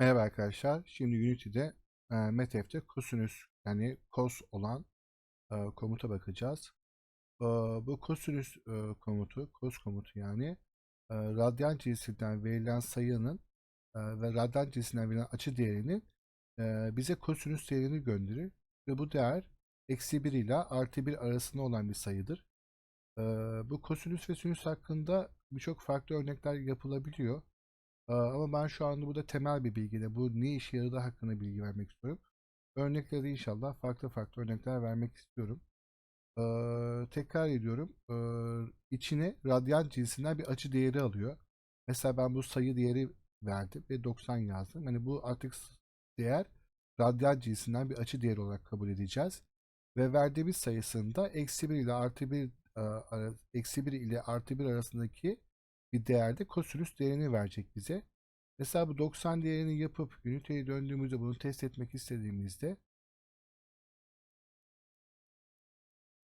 Merhaba arkadaşlar. Şimdi Unity'de e, METF'te cosinüs yani cos olan e, komuta bakacağız. E, bu cosinüs e, komutu, cos komutu yani e, radyan cinsinden verilen sayının e, ve radyan cinsinden verilen açı değerinin e, bize kosinüs değerini gönderir. Ve bu değer eksi 1 ile artı 1 arasında olan bir sayıdır. E, bu kosinüs ve sinüs hakkında birçok farklı örnekler yapılabiliyor. Ama ben şu anda burada temel bir bilgiyle bu ne işe yaradığı hakkında bilgi vermek istiyorum. Örnekleri inşallah farklı farklı örnekler vermek istiyorum. Tekrar ediyorum. İçine radyan cinsinden bir açı değeri alıyor. Mesela ben bu sayı değeri verdim ve 90 yazdım. Hani bu artık değer radyan cinsinden bir açı değeri olarak kabul edeceğiz. Ve verdiğimiz sayısında eksi 1 ile artı 1 e, ara- eksi 1 ile artı 1 arasındaki bir değerde kosinüs değerini verecek bize. Mesela bu 90 değerini yapıp üniteye döndüğümüzde bunu test etmek istediğimizde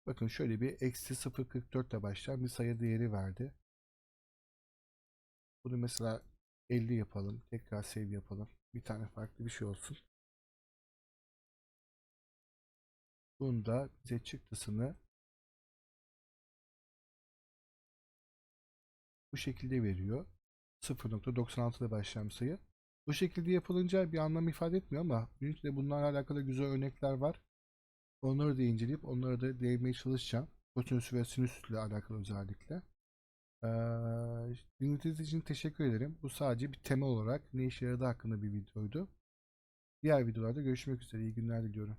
bakın şöyle bir eksi 0.44 ile başlayan bir sayı değeri verdi. Bunu mesela 50 yapalım. Tekrar save yapalım. Bir tane farklı bir şey olsun. Bunda bize çıktısını bu şekilde veriyor. 0.96 ile başlayan bir sayı. Bu şekilde yapılınca bir anlam ifade etmiyor ama Unity'de bunlarla alakalı güzel örnekler var. Onları da inceleyip onlara da değinmeye çalışacağım. Kosinüs ve sinüs alakalı özellikle. Ee, dinlediğiniz için teşekkür ederim. Bu sadece bir temel olarak ne işe yaradığı hakkında bir videoydu. Diğer videolarda görüşmek üzere. İyi günler diliyorum.